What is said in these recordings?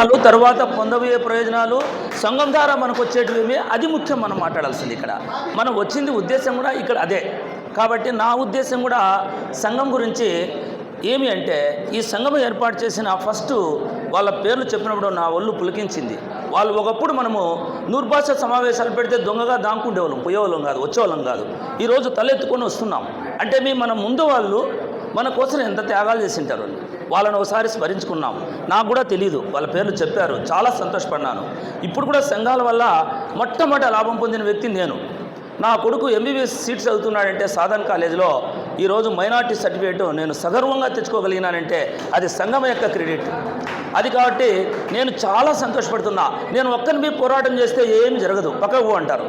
ప్రయోజనాలు తర్వాత పొందబోయే ప్రయోజనాలు సంఘం ద్వారా మనకు వచ్చేటివి అది ముఖ్యం మనం మాట్లాడాల్సింది ఇక్కడ. మనం వచ్చింది ఉద్దేశం కూడా ఇక్కడ అదే. కాబట్టి నా ఉద్దేశం కూడా సంఘం గురించి ఏమి అంటే ఈ సంఘం ఏర్పాటు చేసిన ఫస్ట్ వాళ్ళ పేర్లు చెప్పినప్పుడు నా ఒళ్ళు పులికించింది. వాళ్ళు ఒకప్పుడు మనము నూర్భాష సమావేశాలు పెడితే దొంగగా దాంకుండేవాళ్ళం పోయేవాళ్ళం కాదు వచ్చేవాళ్ళం కాదు. ఈరోజు తలెత్తుకొని వస్తున్నాం. అంటే మీ మన ముందు వాళ్ళు మన కోసం ఎంత త్యాగాలు చేసింటారు వాళ్ళని ఒకసారి స్మరించుకున్నాం. నాకు కూడా తెలియదు వాళ్ళ పేర్లు చెప్పారు. చాలా సంతోషపడినాను ఇప్పుడు కూడా సంఘాల వల్ల మొట్టమొదటి లాభం పొందిన వ్యక్తి నేను. నా కొడుకు ఎంబీబీఎస్ సీట్స్ చదువుతున్నాడంటే సాధన్ కాలేజీలో ఈరోజు మైనార్టీ సర్టిఫికేట్ నేను సగర్వంగా తెచ్చుకోగలిగినానంటే అది సంఘం యొక్క క్రెడిట్. అది కాబట్టి నేను చాలా సంతోషపడుతున్నా. నేను ఒక్కని మీ పోరాటం చేస్తే ఏమి జరగదు. పక్కకు అంటారు.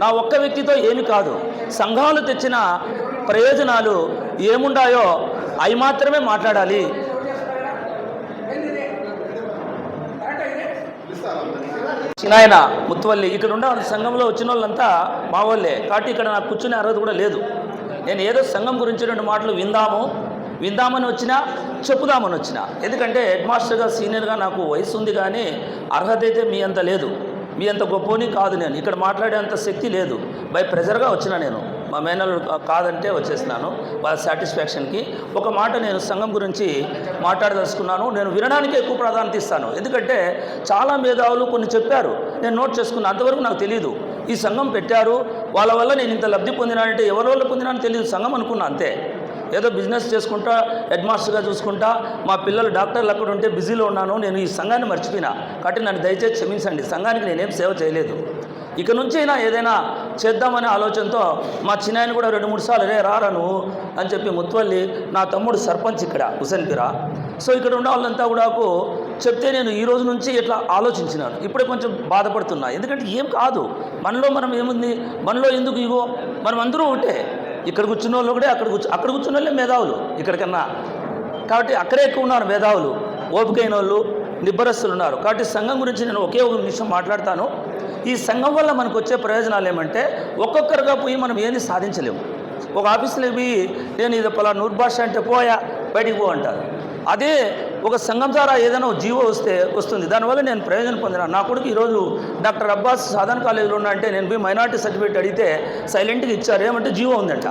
నా ఒక్క వ్యక్తితో ఏమి కాదు. సంఘాలు తెచ్చిన ప్రయోజనాలు ఏముండాయో అవి మాత్రమే మాట్లాడాలి. నాయన ముత్తువల్లి ఇక్కడ ఉన్న సంఘంలో వచ్చిన వాళ్ళంతా మా వాళ్ళే. కాబట్టి ఇక్కడ నాకు కూర్చునే అర్హత కూడా లేదు. నేను ఏదో సంఘం గురించి రెండు మాటలు విందాము. విందామని వచ్చినా చెప్పుదామని వచ్చిన. ఎందుకంటే హెడ్ మాస్టర్గా సీనియర్గా నాకు వయసు ఉంది కానీ అర్హత అయితే మీ అంత లేదు. మీ అంత గొప్పని కాదు నేను. ఇక్కడ మాట్లాడేంత శక్తి లేదు. బై ప్రెజర్గా వచ్చిన నేను. మా మేనల్ కాదంటే వచ్చేసినాను. వాళ్ళ సాటిస్ఫాక్షన్కి ఒక మాట నేను సంఘం గురించి మాట్లాడదలుచుకున్నాను. నేను వినడానికి ఎక్కువ ప్రాధాన్యత ఇస్తాను. ఎందుకంటే చాలా మేధావులు కొన్ని చెప్పారు. నేను నోట్ చేసుకున్నాను అంతవరకు నాకు తెలియదు ఈ సంఘం పెట్టారు. వాళ్ళ వల్ల నేను ఇంత లబ్ధి పొందినానంటే ఎవరి వల్ల పొందినానో తెలియదు సంఘం అనుకున్నా అంతే. ఏదో బిజినెస్ చేసుకుంటా హెడ్ మాస్టర్గా చూసుకుంటా మా పిల్లలు డాక్టర్లు అక్కడ ఉంటే బిజీలో ఉన్నాను. నేను ఈ సంఘాన్ని మర్చిపోయినా. కాబట్టి నన్ను దయచేసి క్షమించండి. సంఘానికి నేనేం సేవ చేయలేదు. ఇక నుంచి అయినా ఏదైనా చేద్దామనే ఆలోచనతో మా చిన్నాయన కూడా రెండు మూడు సార్లు రే రారా నువ్వు? అని చెప్పి ముత్వల్లి నా తమ్ముడు సర్పంచ్ ఇక్కడ హుసేన్పిరా సో ఇక్కడ ఉన్న వాళ్ళంతా కూడా చెప్తే నేను ఈ రోజు నుంచి ఇట్లా ఆలోచించినాను. ఇప్పుడే కొంచెం బాధపడుతున్నా. ఎందుకంటే ఏం కాదు. మనలో మనం ఏముంది? మనలో ఎందుకు ఇగో? మనం అందరూ ఒకటే. ఇక్కడ కూర్చున్న వాళ్ళు ఒకటే అక్కడ కూర్చు అక్కడ కూర్చున్న వాళ్ళే మేధావులు ఇక్కడికన్నా. కాబట్టి అక్కడే ఎక్కువ ఉన్నారు మేధావులు. ఓపికైన వాళ్ళు నిబ్బరస్తులు ఉన్నారు. కాబట్టి సంఘం గురించి నేను ఒకే ఒక నిమిషం మాట్లాడతాను. ఈ సంఘం వల్ల మనకు వచ్చే ప్రయోజనాలు ఏమంటే ఒక్కొక్కరుగా పోయి మనం ఏది సాధించలేము. ఒక ఆఫీసులో పోయి నేను ఇది పలా నూర్భాష అంటే పోయా బయటికి పో అంటారు. అదే ఒక సంఘం ద్వారా ఏదైనా జీవో వస్తే వస్తుంది. దానివల్ల నేను ప్రయోజనం పొందిన. నా కొడుకు ఈరోజు డాక్టర్ అబ్బాస్ సాధన కాలేజీలో ఉన్నా అంటే నేను పోయి మైనార్టీ సర్టిఫికేట్ అడిగితే సైలెంట్గా ఇచ్చారు. ఏమంటే జీవో ఉందంట.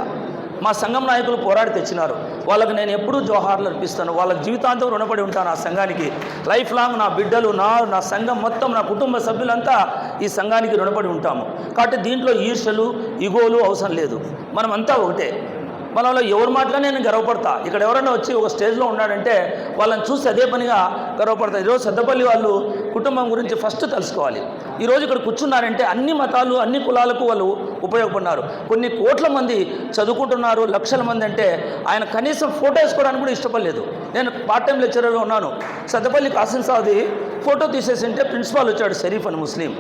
మా సంఘం నాయకులు పోరాడి తెచ్చినారు. వాళ్ళకి నేను ఎప్పుడూ జోహార్లు అర్పిస్తాను. వాళ్ళ జీవితాంతం రుణపడి ఉంటాను ఆ సంఘానికి. లైఫ్ లాంగ్ నా బిడ్డలు నా నా సంఘం మొత్తం నా కుటుంబ సభ్యులంతా ఈ సంఘానికి రుణపడి ఉంటాము. కాబట్టి దీంట్లో ఈర్షలు ఇగోలు అవసరం లేదు. మనమంతా ఒకటే. మనలో ఎవరి మాటగా నేను గర్వపడతా. ఇక్కడ ఎవరైనా వచ్చి ఒక స్టేజ్లో ఉన్నాడంటే వాళ్ళని చూసి అదే పనిగా గర్వపడతా. ఈరోజు సద్దపల్లి వాళ్ళు కుటుంబం గురించి ఫస్ట్ తెలుసుకోవాలి. ఈరోజు ఇక్కడ కూర్చున్నారంటే అన్ని మతాలు అన్ని కులాలకు వాళ్ళు ఉపయోగపడినారు. కొన్ని కోట్ల మంది చదువుకుంటున్నారు లక్షల మంది అంటే ఆయన కనీసం ఫోటో వేసుకోవడానికి కూడా ఇష్టపడలేదు. నేను పార్ట్ టైం లెక్చరర్లో ఉన్నాను. సద్దపల్లి కాసిం సాది ఫోటో తీసేసింటే ప్రిన్సిపాల్ వచ్చాడు షరీఫ్ అని ముస్లిం.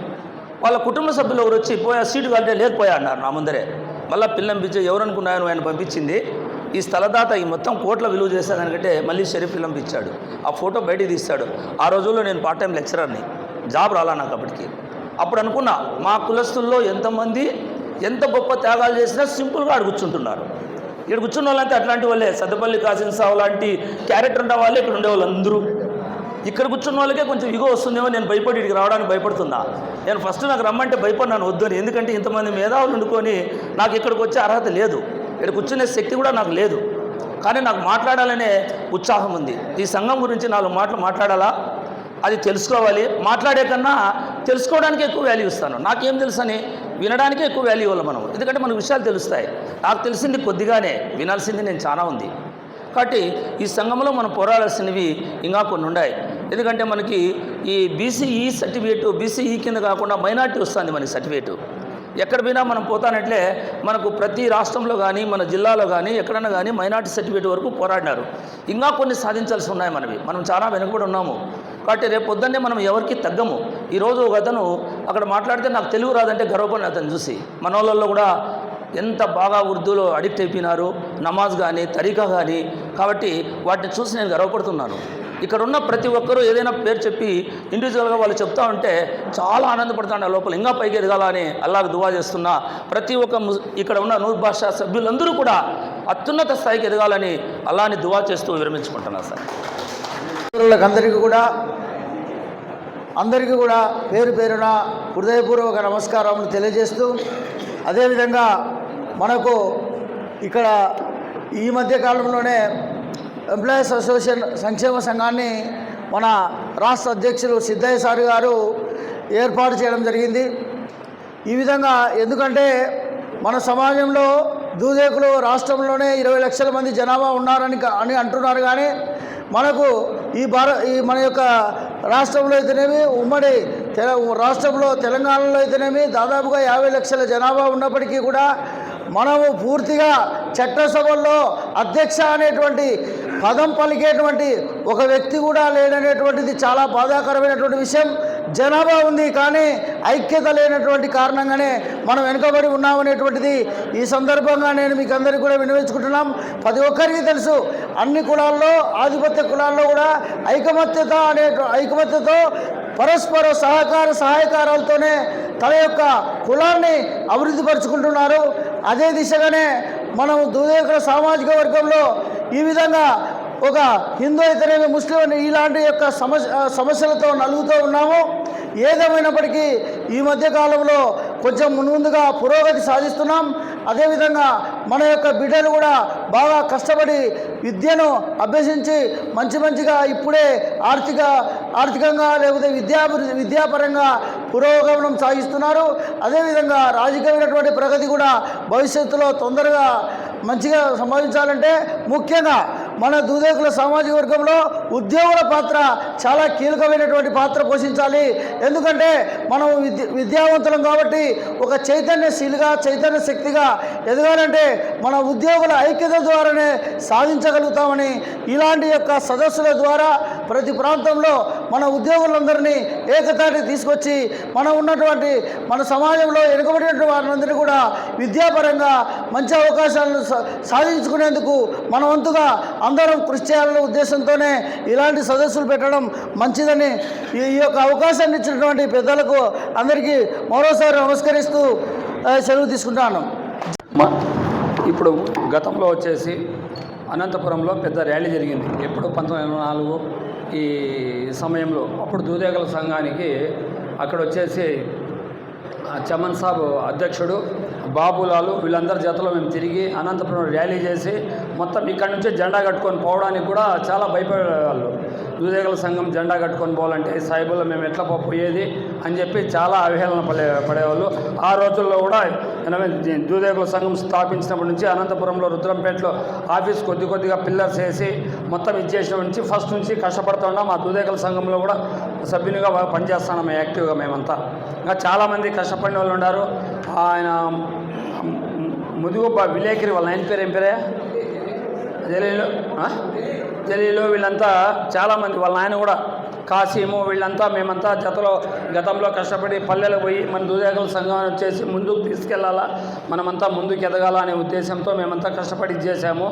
వాళ్ళ కుటుంబ సభ్యులు ఎవరు వచ్చి పోయా సీటు కలితే లేకపోయా అన్నారు నా ముందరే. మళ్ళీ పిల్లని పిలిచి ఎవరనుకున్నాయని ఆయన పంపించింది? ఈ స్థలదాత ఈ మొత్తం కోట్ల విలువ చేసేదానికంటే మళ్ళీ షరీఫ్ ఫిల్లం ఇచ్చాడు ఆ ఫోటో బయటికి తీస్తాడు. ఆ రోజుల్లో నేను పార్ట్ టైం లెక్చరర్ని జాబ్ రాలా నాకు అప్పటికి. అప్పుడు అనుకున్నా మా కులస్తుల్లో ఎంతమంది ఎంత గొప్ప త్యాగాలు చేసినా సింపుల్గా ఆడ కూర్చుంటున్నారు. ఇక్కడ కూర్చున్న వాళ్ళంతా అట్లాంటి వాళ్ళే. సద్దపల్లి కాసిం సావు లాంటి క్యారెక్టర్ ఉన్న వాళ్ళే ఇక్కడ ఉండేవాళ్ళు అందరూ ఇక్కడ కూర్చున్న వాళ్ళకే కొంచెం ఇగో వస్తుందేమో నేను భయపడి ఇక్కడికి రావడానికి భయపడుతున్నా నేను ఫస్ట్ నాకు రమ్మంటే భయపడినాను వద్దని ఎందుకంటే ఇంతమంది మేధావులు వండుకొని నాకు ఇక్కడికి వచ్చే అర్హత లేదు. ఇక్కడ కూర్చునే శక్తి కూడా నాకు లేదు. కానీ నాకు మాట్లాడాలనే ఉత్సాహం ఉంది. ఈ సంఘం గురించి నాలుగు మాటలు మాట్లాడాలా? అది తెలుసుకోవాలి. మాట్లాడే కన్నా తెలుసుకోవడానికి ఎక్కువ వాల్యూ ఇస్తాను. నాకేం తెలుసని? వినడానికి ఎక్కువ వాల్యూ ఇవ్వాలి మనం. ఎందుకంటే మనకు విషయాలు తెలుస్తాయి. నాకు తెలిసింది కొద్దిగానే. వినాల్సింది నేను చాలా ఉంది. కాబట్టి ఈ సంఘంలో మనం పోరాడాల్సినవి ఇంకా కొన్ని ఉన్నాయి. ఎందుకంటే మనకి ఈ బీసీఈ సర్టిఫికేట్ బీసీఈ కింద కాకుండా మైనార్టీ వస్తుంది మనకి సర్టిఫికేట్. ఎక్కడ పోయినా మనం పోతానట్లే మనకు ప్రతి రాష్ట్రంలో కానీ మన జిల్లాలో కానీ ఎక్కడైనా కానీ మైనార్టీ సర్టిఫికేట్ వరకు పోరాడినారు. ఇంకా కొన్ని సాధించాల్సి ఉన్నాయి మనవి. మనం చాలా వెనుకబడి ఉన్నాము. కాబట్టి రేపు పొద్దున్నే మనం ఎవరికి తగ్గము. ఈరోజు ఒక అతను అక్కడ మాట్లాడితే నాకు తెలుగు రాదంటే గర్వపడిన అతను చూసి. మనోళ్ళల్లో కూడా ఎంత బాగా ఉర్దూలో అడిక్ట్ అయిపోయినారు. నమాజ్ కానీ తరీకా కానీ కాబట్టి వాటిని చూసి నేను గర్వపడుతున్నాను. ఇక్కడ ఉన్న ప్రతి ఒక్కరూ ఏదైనా పేరు చెప్పి ఇండివిజువల్గా వాళ్ళు చెప్తా ఉంటే చాలా ఆనందపడుతాను లోపల. ఇంకా పైకి ఎదగాలని అల్లాహ్ దువా చేస్తున్నా. ప్రతి ఒక్క ము- ఇక్కడ ఉన్న నూర్ భాష సభ్యులందరూ కూడా అత్యున్నత స్థాయికి ఎదగాలని అల్లాని దువా చేస్తూ విరమించుకుంటున్నాను సార్. అందరికీ కూడా అందరికీ కూడా పేరు పేరున హృదయపూర్వక నమస్కారం తెలియజేస్తూ అదేవిధంగా మనకు ఇక్కడ ఈ మధ్య కాలంలోనే ఎంప్లాయీస్ అసోసియేషన్ సంక్షేమ సంఘాన్ని మన రాష్ట్ర అధ్యక్షులు సిద్ధయ్య సార్ గారు ఏర్పాటు చేయడం జరిగింది. ఈ విధంగా ఎందుకంటే మన సమాజంలో దూదేకులు రాష్ట్రంలోనే ఇరవై లక్షల మంది జనాభా ఉన్నారని అని అంటున్నారు కానీ మనకు ఈ భార ఈ మన యొక్క రాష్ట్రంలో అయితేనేమి ఉమ్మడి తెల రాష్ట్రంలో తెలంగాణలో అయితేనేమి దాదాపుగా యాభై లక్షల జనాభా ఉన్నప్పటికీ కూడా మనము పూర్తిగా చట్టసభల్లో అధ్యక్ష అనేటువంటి పదం పలికేటువంటి ఒక వ్యక్తి కూడా లేడనేటువంటిది చాలా బాధాకరమైనటువంటి విషయం. జనాభా ఉంది కానీ ఐక్యత లేనటువంటి కారణంగానే మనం వెనుకబడి ఉన్నామనేటువంటిది ఈ సందర్భంగా నేను మీకు అందరికీ కూడా వినియోగించుకుంటున్నాం ప్రతి ఒక్కరికి తెలుసు అన్ని కులాల్లో ఆధిపత్య కులాల్లో కూడా ఐకమత్యత అనే ఐకమత్యతో పరస్పర సహకార సహాయకారాలతోనే తన యొక్క కులాన్ని అభివృద్ధి పరుచుకుంటున్నారు. అదే దిశగానే మనం దుర్యోగ సామాజిక వర్గంలో ఈ విధంగా ఒక హిందూ అయితేనేమి ముస్లిం అని ఇలాంటి యొక్క సమస్య సమస్యలతో నలుగుతూ ఉన్నాము. ఏదేమైనప్పటికీ ఈ మధ్య కాలంలో కొంచెం ముందుగా పురోగతి సాధిస్తున్నాం. అదేవిధంగా మన యొక్క బిడ్డలు కూడా బాగా కష్టపడి విద్యను అభ్యసించి మంచి మంచిగా ఇప్పుడే ఆర్థిక ఆర్థికంగా లేకపోతే విద్యాభివృద్ధి విద్యాపరంగా పురోగమనం సాగిస్తున్నారు. అదేవిధంగా రాజకీయమైనటువంటి ప్రగతి కూడా భవిష్యత్తులో తొందరగా మంచిగా సంభవించాలంటే ముఖ్యంగా మన దూదేకుల సామాజిక వర్గంలో ఉద్యోగుల పాత్ర చాలా కీలకమైనటువంటి పాత్ర పోషించాలి. ఎందుకంటే మనం విద్య విద్యావంతులం కాబట్టి ఒక చైతన్యశీలుగా చైతన్య శక్తిగా ఎదగాలంటే మన ఉద్యోగుల ఐక్యత ద్వారానే సాధించగలుగుతామని ఇలాంటి యొక్క సదస్సుల ద్వారా ప్రతి ప్రాంతంలో మన ఉద్యోగులందరినీ ఏకతాటి తీసుకొచ్చి మనం ఉన్నటువంటి మన సమాజంలో వెనుకబడినటువంటి వారందరినీ కూడా విద్యాపరంగా మంచి అవకాశాలను సాధించుకునేందుకు మన వంతుగా అందరం కృషి చేయాలనే ఉద్దేశంతోనే ఇలాంటి సదస్సులు పెట్టడం మంచిదని ఈ యొక్క అవకాశాన్ని ఇచ్చినటువంటి పెద్దలకు అందరికీ మరోసారి నమస్కరిస్తూ సెలవు తీసుకుంటాను. ఇప్పుడు గతంలో వచ్చేసి అనంతపురంలో పెద్ద ర్యాలీ జరిగింది. ఎప్పుడు పంతొమ్మిది వందల నాలుగు ఈ సమయంలో అప్పుడు దూదేగల సంఘానికి అక్కడ వచ్చేసి చమన్ సాబ్ అధ్యక్షుడు బాబులాలు వీళ్ళందరి జతలో మేము తిరిగి అనంతపురం ర్యాలీ చేసి మొత్తం ఇక్కడి నుంచే జెండా కట్టుకొని పోవడానికి కూడా చాలా భయపడేవాళ్ళు. దూదేగల సంఘం జెండా కట్టుకొని పోవాలంటే సాయిబుల్లో మేము ఎట్లా పో- పోయేది? అని చెప్పి చాలా అవహేళన పడే పడేవాళ్ళు. ఆ రోజుల్లో కూడా ఎనభై దూదేగుల సంఘం స్థాపించినప్పటి నుంచి అనంతపురంలో రుద్రంపేటలో ఆఫీస్ కొద్ది కొద్దిగా పిల్లర్స్ వేసి మొత్తం ఇచ్చేసినప్పటి నుంచి ఫస్ట్ నుంచి కష్టపడుతూ ఉన్నాం. ఆ దూదేగల సంఘంలో కూడా సభ్యునిగా పనిచేస్తున్నాం యాక్టివ్గా మేమంతా. ఇంకా చాలామంది కష్టపడిన వాళ్ళు ఉన్నారు. ఆయన ముదుగు విలేకరి వాళ్ళ ఆయన పేరు ఏం పేరే జలీలో జలీలో వీళ్ళంతా చాలామంది వాళ్ళ నాయన కూడా కాసీము వీళ్ళంతా మేమంతా జతలో గతంలో కష్టపడి పల్లెలు పోయి మన దూదేగల సంఘం వచ్చేసి ముందుకు తీసుకెళ్ళాలా మనమంతా ముందుకు ఎదగాల అనే ఉద్దేశంతో మేమంతా కష్టపడి చేసాము చేశాము.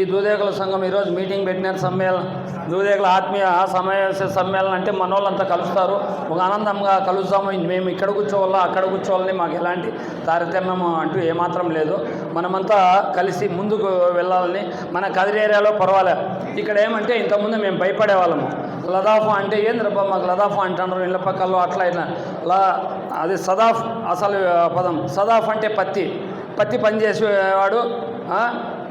ఈ దూదేగల సంఘం ఈరోజు మీటింగ్ పెట్టిన సమ్మేళనం దూదేగల ఆత్మీయ సమావేశ సమ్మేళనం అంటే మన వాళ్ళంతా కలుస్తారు. ఒక ఆనందంగా కలుస్తాము మేము ఇక్కడ కూర్చోవాలా అక్కడ కూర్చోవాలని మాకు ఎలాంటి తారతమ్యం అంటూ ఏమాత్రం లేదు. మనమంతా కలిసి ముందుకు వెళ్ళాలని మన కదిరి ఏరియాలో పర్వాలేదు ఇక్కడ ఏమంటే ఇంతకుముందు మేము భయపడే వాళ్ళము లదాఫ్ అంటే ఏందిరబ్బా మాకు లదాఫ్ అంటున్నారు ఇళ్ళ పక్కల్లో అట్లా ఇట్లా. లా అది సదాఫ్ అసలు పదం. సదాఫ్ అంటే పత్తి. పత్తి పని చేసేవాడు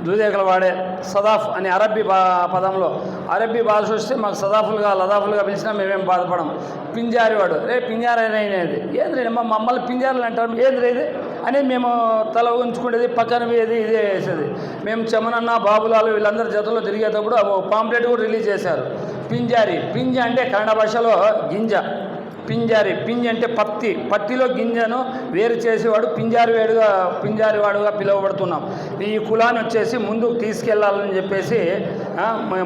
దూదేకల వాడే సదాఫ్ అని అరబ్బీ బా పదంలో. అరబ్బీ భాష వస్తే మాకు సదాఫులుగా లదాఫులుగా పిలిచినా మేమేం బాధపడం పింజారి వాడు. రే పింజారైనది అనేది ఏంద్రీ మమ్మల్ని పింజారులు అంటారు. ఏంది రేది అని మేము తల ఉంచుకునేది పక్కన వేది ఇదే వేసేది. మేము చమనన్న బాబులాలు వీళ్ళందరి జతలో తిరిగేటప్పుడు పాంప్లెట్ కూడా రిలీజ్ చేశారు. పింజారి పింజ అంటే కన్నడ భాషలో గింజ. పింజారి పింజ అంటే పత్తి. పత్తిలో గింజను వేరు చేసేవాడు పింజారి వేడుగా పింజారి వాడుగా పిలువబడుతున్నాం. ఈ కులాన్ని వచ్చేసి ముందుకు తీసుకెళ్ళాలని చెప్పేసి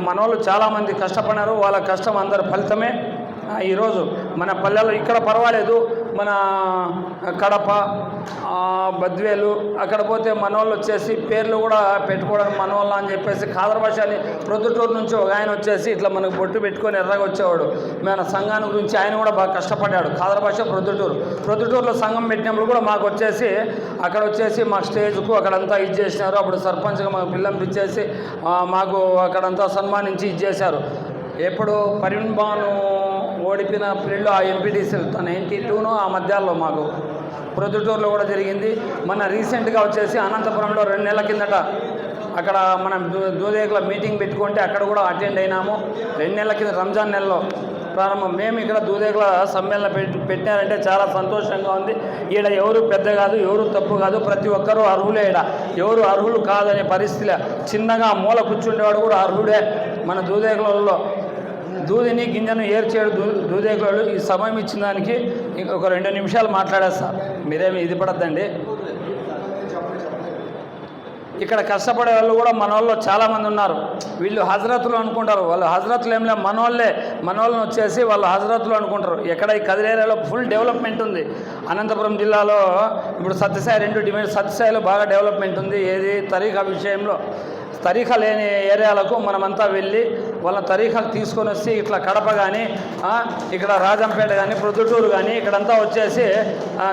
మన వాళ్ళు చాలామంది కష్టపడినారు. వాళ్ళ కష్టం అందరి ఫలితమే. ఈరోజు మన పల్లెల్లో ఇక్కడ పర్వాలేదు. మన కడప బద్వేలు అక్కడ పోతే మనోళ్ళు వచ్చేసి పేర్లు కూడా పెట్టుకోవడానికి మనోళ్ళ అని చెప్పేసి ఖాదర్ అని ప్రొద్దుటూరు నుంచి ఒక ఆయన వచ్చేసి ఇట్లా మనకు బొట్టు పెట్టుకొని ఎర్రగా వచ్చేవాడు. మన సంఘాన్ని గురించి ఆయన కూడా బాగా కష్టపడ్డాడు. కాదరభాష ప్రొద్దుటూరు. ప్రొద్దుటూరులో సంఘం పెట్టినప్పుడు కూడా మాకు వచ్చేసి అక్కడ వచ్చేసి మా స్టేజ్కు అక్కడంతా ఇది చేసినారు. అప్పుడు సర్పంచ్గా మాకు పిల్లం మాకు అక్కడంతా సన్మానించి ఇది చేశారు. ఎప్పుడు పరిణ్బాను ఓడిపిన పీరియడ్లో ఆ ఎంపీటీసీలు ఎయిటీ టూను ఆ మధ్యాల్లో మాకు ప్రొద్దుటూరులో కూడా జరిగింది. మన రీసెంట్గా వచ్చేసి అనంతపురంలో రెండు నెలల కిందట అక్కడ మనం దూ- దూదేకుల మీటింగ్ పెట్టుకుంటే అక్కడ కూడా అటెండ్ అయినాము. రెండు నెలల కింద రంజాన్ నెలలో ప్రారంభం. మేము ఇక్కడ దూదేకుల సమ్మేళన పెట్టి చాలా సంతోషంగా ఉంది. ఈడ ఎవరు పెద్ద కాదు ఎవరు తప్పు కాదు ప్రతి ఒక్కరూ అర్హులే ఈడ. ఎవరు అర్హులు కాదనే పరిస్థితిలో చిన్నగా మూల కూర్చుండేవాడు కూడా అర్హుడే మన దూదేకులలో దూదిని గింజను ఏర్చేడు దూ దూదేకులు ఈ సమయం ఇచ్చిన దానికి ఒక రెండు నిమిషాలు మాట్లాడేస్తా. మీరేమి ఇది పడద్దండి. ఇక్కడ కష్టపడే వాళ్ళు కూడా మన వాళ్ళు చాలామంది ఉన్నారు. వీళ్ళు హజరతులు అనుకుంటారు. వాళ్ళు హజరతులు ఏం లేదు మనోళ్ళే. మనోళ్ళని వచ్చేసి వాళ్ళు హజరతులు అనుకుంటారు. ఎక్కడ ఈ కదిరి ఫుల్ డెవలప్మెంట్ ఉంది. అనంతపురం జిల్లాలో ఇప్పుడు సత్యసాయి రెండు డిమాండ్ సత్యసాయిలో బాగా డెవలప్మెంట్ ఉంది. ఏది? తరీఖా విషయంలో. తరీఖా లేని ఏరియాలకు మనమంతా వెళ్ళి వాళ్ళ తరీఖాలు తీసుకొని వచ్చి ఇట్లా కడప కానీ ఇక్కడ రాజంపేట కానీ ప్రొద్దుటూరు కానీ ఇక్కడంతా వచ్చేసి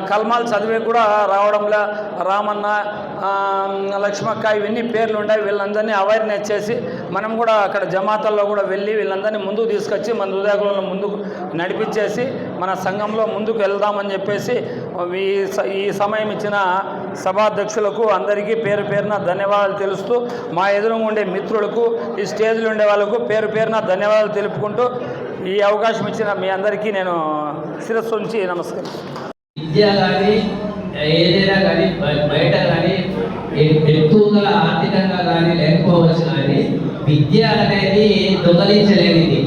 కల్మాలు చదివే కూడా రావడంలో రామన్న లక్ష్మక్క ఇవన్నీ పేర్లు ఉన్నాయి వీళ్ళందరినీ అవేర్నెస్ చేసి మనం కూడా అక్కడ జమాతల్లో కూడా వెళ్ళి వీళ్ళందరినీ ముందుకు తీసుకొచ్చి మన హృదయకులను ముందుకు నడిపించేసి మన సంఘంలో ముందుకు వెళ్దామని చెప్పేసి ఈ స- ఈ సమయం ఇచ్చిన సభాధ్యక్షులకు అందరికీ పేరు పేరున ధన్యవాదాలు తెలుస్తూ మా ఎదురుగా ఉండే మిత్రులకు ఈ స్టేజ్లో ఉండే వాళ్ళకు పేరు పేరున ధన్యవాదాలు తెలుపుకుంటూ ఈ అవకాశం ఇచ్చిన మీ అందరికీ నేను శిరస్సు ఉంచి నమస్కారం విద్య కానీ ఏదైనా కానీ బయట కానీ ఎక్కువగా ఆర్థికంగా కానీ లేకపోవచ్చు కానీ విద్య అనేది దొంగలించలేనిది.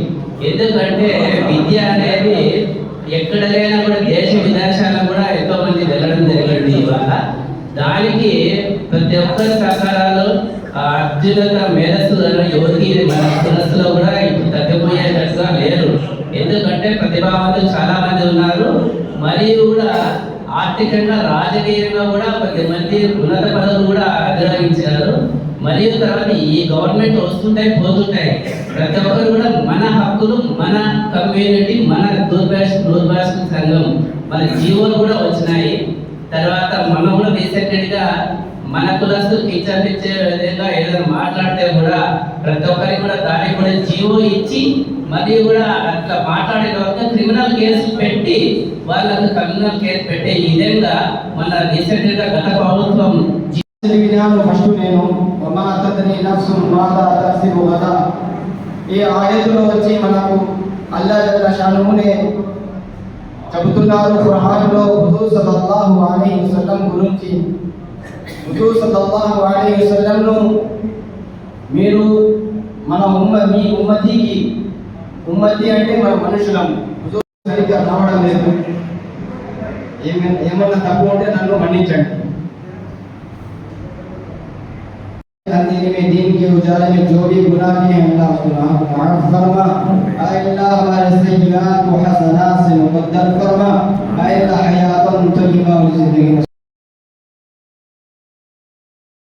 ఎందుకంటే విద్య అనేది ఎక్కడ లేనప్పుడు కూడా దేశ విదేశాలకు కూడా ఎంతో మంది వెళ్ళడం జరిగింది ఇవాళ దానికి ప్రతి ఒక్కరి ఆ అర్జునత మేధస్సు ఎవరికి మన మనస్సులో కూడా ఇప్పుడు తగ్గిపోయేటట్టుగా లేరు ఎందుకంటే ప్రతిభావంతులు చాలా మంది ఉన్నారు. మరియు కూడా ఆర్థికంగా రాజకీయంగా కూడా కొంతమంది ఉన్నత పదవులు కూడా అధిరోహించారు మరియు తర్వాత ఈ గవర్నమెంట్ వస్తుంటాయి పోతుంటాయి. ప్రతి ఒక్కరు కూడా మన హక్కులు మన కమ్యూనిటీ మన దూరభాష దూరభాష సంఘం. మన జీవోలు కూడా వచ్చినాయి. తర్వాత మనం కూడా రీసెంటెడ్గా మన కులస్తు కించపించే విధంగా ఏదైనా మాట్లాడితే కూడా ప్రతి ఒక్కరికి కూడా దానికి కూడా జీవో ఇచ్చి మరి కూడా అట్లా మాట్లాడిన వరకు క్రిమినల్ కేసు పెట్టి వాళ్ళకు క్రిమినల్ కేసు పెట్టే విధంగా మన రీసెంట్గా గత ప్రభుత్వం ఫస్ట్ నేను ఈ ఆయతులో వచ్చి మనకు అల్లా షానునే చెబుతున్నారు. ఖురాన్లో సల్లల్లాహు అలైహి వసల్లం గురించి హుజూర్ సల్లల్లాహు అలైహి వసల్లంను మీరు మన ఉమ్మ మీ ఉమ్మతికి ఉమ్మతి అంటే మన మనుషులం హుజూర్ సరిగ్గా రావడం లేదు ఏమైనా ఏమన్నా తప్పు ఉంటే నన్ను మన్నించండి अंधेरे में दिन के उजाले में जो भी गुनाह किए हैं अल्लाह उसको माफ माफ फरमा आए अल्लाह हमारे सय्यात व हसनात से मुकद्दर फरमा आए अल्लाह हयातन तय्यबा और जिंदगी